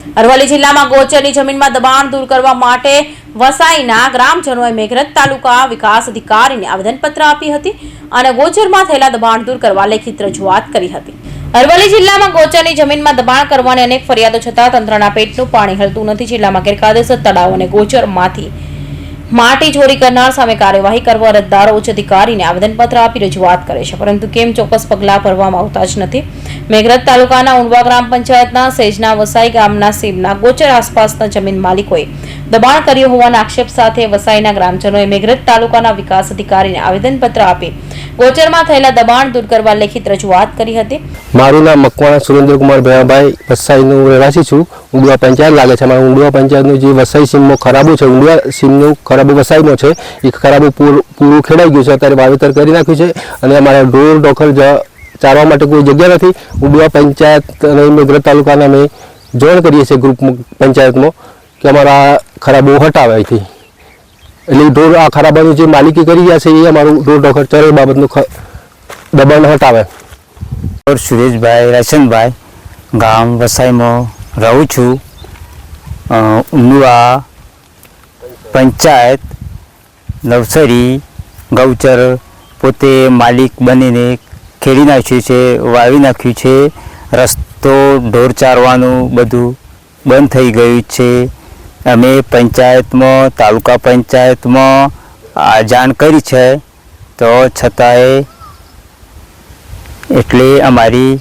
અરવલ્લી જિલ્લામાં ગોચરની જમીનમાં દબાણ દૂર કરવા માટે વસાઈના ગ્રામજનોએ મેઘરજ તાલુકા વિકાસ અધિકારીને આવેદનપત્ર આપી હતી અને ગોચરમાં થયેલા દબાણ દૂર કરવા લેખિત રજૂઆત કરી હતી. અરવલ્લી જિલ્લામાં ગોચરની જમીનમાં દબાણ કરવાની અનેક ફરિયાદો છતાં તંત્રના પેટનું પાણી હલતું નથી. જિલ્લામાં ગેરકાયદેસર તળાવ અને ગોચરમાંથી માટી ચોરી કરનાર સામે કાર્યવાહી કરવા અરજદારો ઉચ્ચ અધિકારીને આવેદનપત્ર આપી રજૂઆત કરે છે, પરંતુ કેમ ચોક્કસ પગલાં ભરવામાં આવતા જ નથી? મેઘરજ તાલુકાના ઉંડવા ગ્રામ પંચાયતના સેજના વસાઈ ગામના સીમના ગોચર આસપાસના જમીન માલિકોએ દબાણ કર્યું હોવાના આક્ષેપ સાથે વસાઈના ગ્રામજનોએ મેઘરજ તાલુકાના વિકાસ અધિકારીને આવેદનપત્ર આપી ગોચરમાં થયેલા દબાણ દૂર કરવા લેખિત રજૂઆત કરી હતી. મારું નામ મકવાણા સુરેન્દ્રકુમાર ભયાભાઈ વસાઈનું રહેવાસી છું. ઉંડવા પંચાયત લાગે છે. અમારા ઉંડવા પંચાયતનું જે વસાઈ સીમનો ખરાબો છે, ઉંડવા સીમનું ખરાબો વસાઈનો છે, એ ખરાબો પૂર- ખેડાઈ ગયું છે. અત્યારે વાવેતર કરી નાખ્યું છે અને અમારા ઢોર ડોખર ચારવા માટે કોઈ જગ્યા નથી. ઉંડવા પંચાયત અને મેઘરજ તાલુકાના અમે જોઈન કરીએ છીએ ગ્રુપ પંચાયતમાં કે અમારા ખરાબો હટાવે એટલે ઢોર આ ખરાબાની જે માલિકી કરી ગયા છે, એ અમારું ઢોર ઢોકર ચરે બાબતનું દબાણ હટાવે. સુરેશભાઈ, રાશનભાઈ, ગામ વસાઈમાં રહું છું. ઉંદુઆ પંચાયત, નવસરી, ગૌચર પોતે માલિક બનીને ખેડી નાખ્યું છે, વાવી નાખ્યું છે. રસ્તો ઢોર ચારવાનું બધું બંધ થઈ ગયું છે. અમે પંચાયતમાં, તાલુકા પંચાયતમાં આ જાણ કરી છે. તો છતાંય એટલે અમારી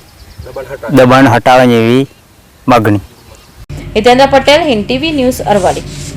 દબાણ હટાવવાની એવી માગણી. Hitendra Patel, Hind TV news Aravalli.